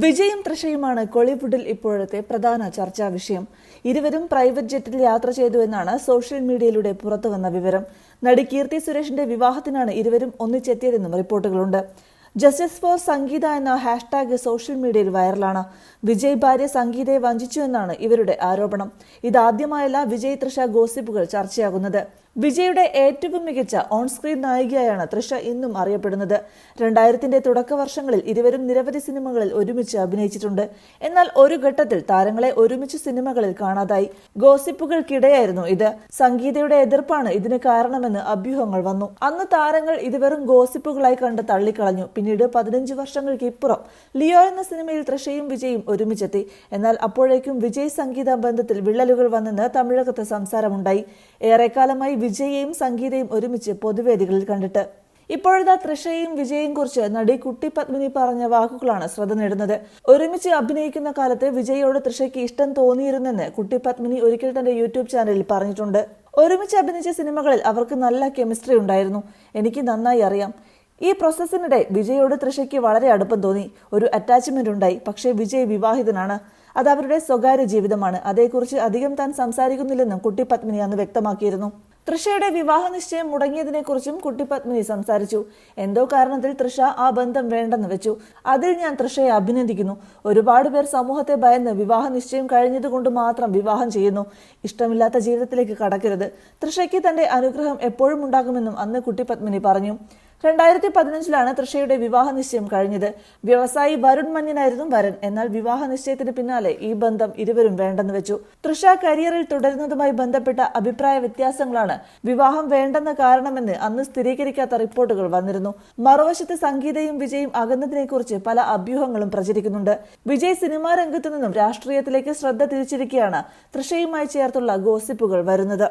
വിജയും തൃഷയുമാണ് കോളിവുഡിൽ ഇപ്പോഴത്തെ പ്രധാന ചർച്ചാ വിഷയം. ഇരുവരും പ്രൈവറ്റ് ജെറ്റിൽ യാത്ര ചെയ്തു എന്നാണ് സോഷ്യൽ മീഡിയയിലൂടെ പുറത്തുവന്ന വിവരം. നടി കീർത്തി സുരേഷിന്റെ വിവാഹത്തിനാണ് ഇരുവരും ഒന്നിച്ചെത്തിയതെന്നും റിപ്പോർട്ടുകളുണ്ട്. ജസ്റ്റിസ് ഫോർ സംഗീത എന്ന ഹാഷ്ടാഗ് സോഷ്യൽ മീഡിയയിൽ വൈറലാണ്. വിജയ് ഭാര്യ സംഗീതയെ വഞ്ചിച്ചു എന്നാണ് ഇവരുടെ ആരോപണം. ഇതാദ്യമായല്ല വിജയ് തൃഷ ഗോസിപ്പുകൾ ചർച്ചയാകുന്നത്. വിജയുടെ ഏറ്റവും മികച്ച ഓൺ സ്ക്രീൻ നായികയായാണ് തൃഷ ഇന്നും അറിയപ്പെടുന്നത്. രണ്ടായിരത്തിന്റെ തുടക്ക വർഷങ്ങളിൽ ഇരുവരും നിരവധി സിനിമകളിൽ ഒരുമിച്ച് അഭിനയിച്ചിട്ടുണ്ട്. എന്നാൽ ഒരു ഘട്ടത്തിൽ താരങ്ങളെ ഒരുമിച്ച് സിനിമകളിൽ കാണാതായി. ഗോസിപ്പുകൾക്കിടെയായിരുന്നു ഇത്. സംഗീതയുടെ എതിർപ്പാണ് ഇതിന് കാരണമെന്ന് അഭ്യൂഹങ്ങൾ വന്നു. അന്ന് താരങ്ങൾ ഇത് വെറും ഗോസിപ്പുകളായി കണ്ട് തള്ളിക്കളഞ്ഞു. പിന്നീട് പതിനഞ്ച് വർഷങ്ങൾക്ക് ഇപ്പുറം ലിയോ എന്ന സിനിമയിൽ തൃഷയും വിജയും ഒരുമിച്ചെത്തി. എന്നാൽ അപ്പോഴേക്കും വിജയ് സംഗീത ബന്ധത്തിൽ വിള്ളലുകൾ വന്നെന്ന് തമിഴകത്ത് സംസാരമുണ്ടായി. ഏറെക്കാലമായി വിജയെയും സംഗീതയും ഒരുമിച്ച് പൊതുവേദികളിൽ കണ്ടിട്ട്. ഇപ്പോഴത്തെ തൃഷയും വിജയും കുറിച്ച് നടി കുട്ടി പത്മിനി പറഞ്ഞ വാക്കുകളാണ് ശ്രദ്ധ നേടുന്നത്. ഒരുമിച്ച് അഭിനയിക്കുന്ന കാലത്ത് വിജയോട് തൃഷയ്ക്ക് ഇഷ്ടം തോന്നിയിരുന്നെന്ന് കുട്ടി പത്മിനി ഒരിക്കൽ തന്റെ യൂട്യൂബ് ചാനലിൽ പറഞ്ഞിട്ടുണ്ട്. ഒരുമിച്ച് അഭിനയിച്ച സിനിമകളിൽ അവർക്ക് നല്ല കെമിസ്ട്രി ഉണ്ടായിരുന്നു. എനിക്ക് നന്നായി അറിയാം. ഈ പ്രോസസ്സിനിടെ വിജയോട് തൃഷയ്ക്ക് വളരെ അടുപ്പം തോന്നി. ഒരു അറ്റാച്ച്മെന്റ് ഉണ്ടായി. പക്ഷേ വിജയ് വിവാഹിതനാണ്. അത് അവരുടെ സ്വകാര്യ ജീവിതമാണ്. അതേക്കുറിച്ച് അധികം താൻ സംസാരിക്കുന്നില്ലെന്നും കുട്ടി പത്മിനി അന്ന് വ്യക്തമാക്കിയിരുന്നു. തൃഷയുടെ വിവാഹ നിശ്ചയം മുടങ്ങിയതിനെക്കുറിച്ചും കുട്ടി പത്മിനി സംസാരിച്ചു. എന്തോ കാരണത്തിൽ തൃഷ ആ ബന്ധം വേണ്ടെന്ന് വെച്ചു. അതിൽ ഞാൻ തൃഷയെ അഭിനന്ദിക്കുന്നു. ഒരുപാട് പേർ സമൂഹത്തെ ഭയന്ന് വിവാഹ നിശ്ചയം കഴിഞ്ഞതുകൊണ്ട് മാത്രം വിവാഹം ചെയ്യുന്നു. ഇഷ്ടമില്ലാത്ത ജീവിതത്തിലേക്ക് കടക്കരുത്. തൃഷയ്ക്ക് തന്റെ അനുഗ്രഹം എപ്പോഴും ഉണ്ടാകുമെന്നും അന്ന് കുട്ടി പത്മിനി പറഞ്ഞു. രണ്ടായിരത്തി പതിനഞ്ചിലാണ് തൃഷയുടെ വിവാഹ നിശ്ചയം കഴിഞ്ഞത്. വ്യവസായി വരുൺ മന്യനായിരുന്നു വരൻ. എന്നാൽ വിവാഹ നിശ്ചയത്തിന് പിന്നാലെ ഈ ബന്ധം ഇരുവരും വേണ്ടെന്ന് വെച്ചു. തൃഷ കരിയറിൽ തുടരുന്നതുമായി ബന്ധപ്പെട്ട അഭിപ്രായ വ്യത്യാസങ്ങളാണ് വിവാഹം വേണ്ടെന്ന കാരണമെന്ന് അന്ന് സ്ഥിരീകരിക്കാത്ത റിപ്പോർട്ടുകൾ വന്നിരുന്നു. മറുവശത്ത് സംഗീതയും വിജയും അകന്നതിനെക്കുറിച്ച് പല അഭ്യൂഹങ്ങളും പ്രചരിക്കുന്നുണ്ട്. വിജയ് സിനിമാ രംഗത്തു നിന്നും രാഷ്ട്രീയത്തിലേക്ക് ശ്രദ്ധ തിരിച്ചിരിക്കുകയാണ് തൃഷയുമായി ചേർത്തുള്ള ഗോസിപ്പുകൾ വരുന്നത്.